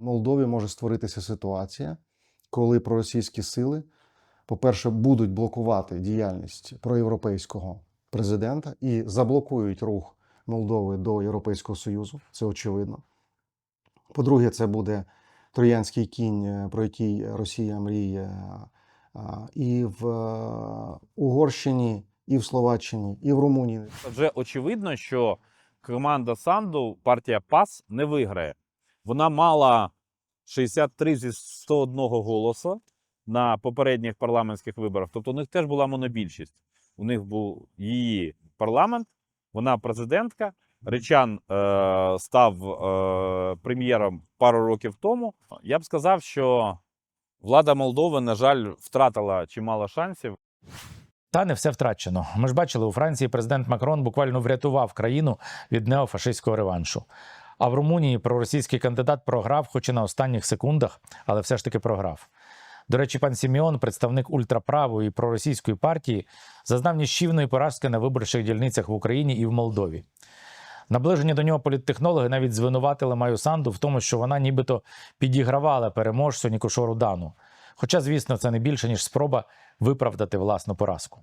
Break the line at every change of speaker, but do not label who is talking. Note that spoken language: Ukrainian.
В Молдові може створитися ситуація, коли проросійські сили, по-перше, будуть блокувати діяльність проєвропейського президента і заблокують рух Молдови до Європейського Союзу. Це очевидно. По-друге, це буде троянський кінь, е, про який Росія мріє і в е, Угорщині, і в Словаччині, і в Румунії.
Вже очевидно, що команда Санду, партія ПАС, не виграє. Вона мала 63 зі 101 голосу на попередніх парламентських виборах. Тобто у них теж була монобільшість. У них був її парламент, вона президентка. Речан е, став е, прем'єром пару років тому. Я б сказав, що влада Молдови, на жаль, втратила чимало шансів.
Та не все втрачено. Ми ж бачили, у Франції президент Макрон буквально врятував країну від неофашистського реваншу. А в Румунії проросійський кандидат програв, хоч і на останніх секундах, але все ж таки програв. До речі, пан Сіміон, представник ультраправої проросійської партії, зазнав ніщівної поразки на виборчих дільницях в Україні і в Молдові. Наближені до нього політтехнологи навіть звинуватили Маю Санду в тому, що вона нібито підігравала переможцю Нікушору Дану. Хоча, звісно, це не більше ніж спроба виправдати власну поразку.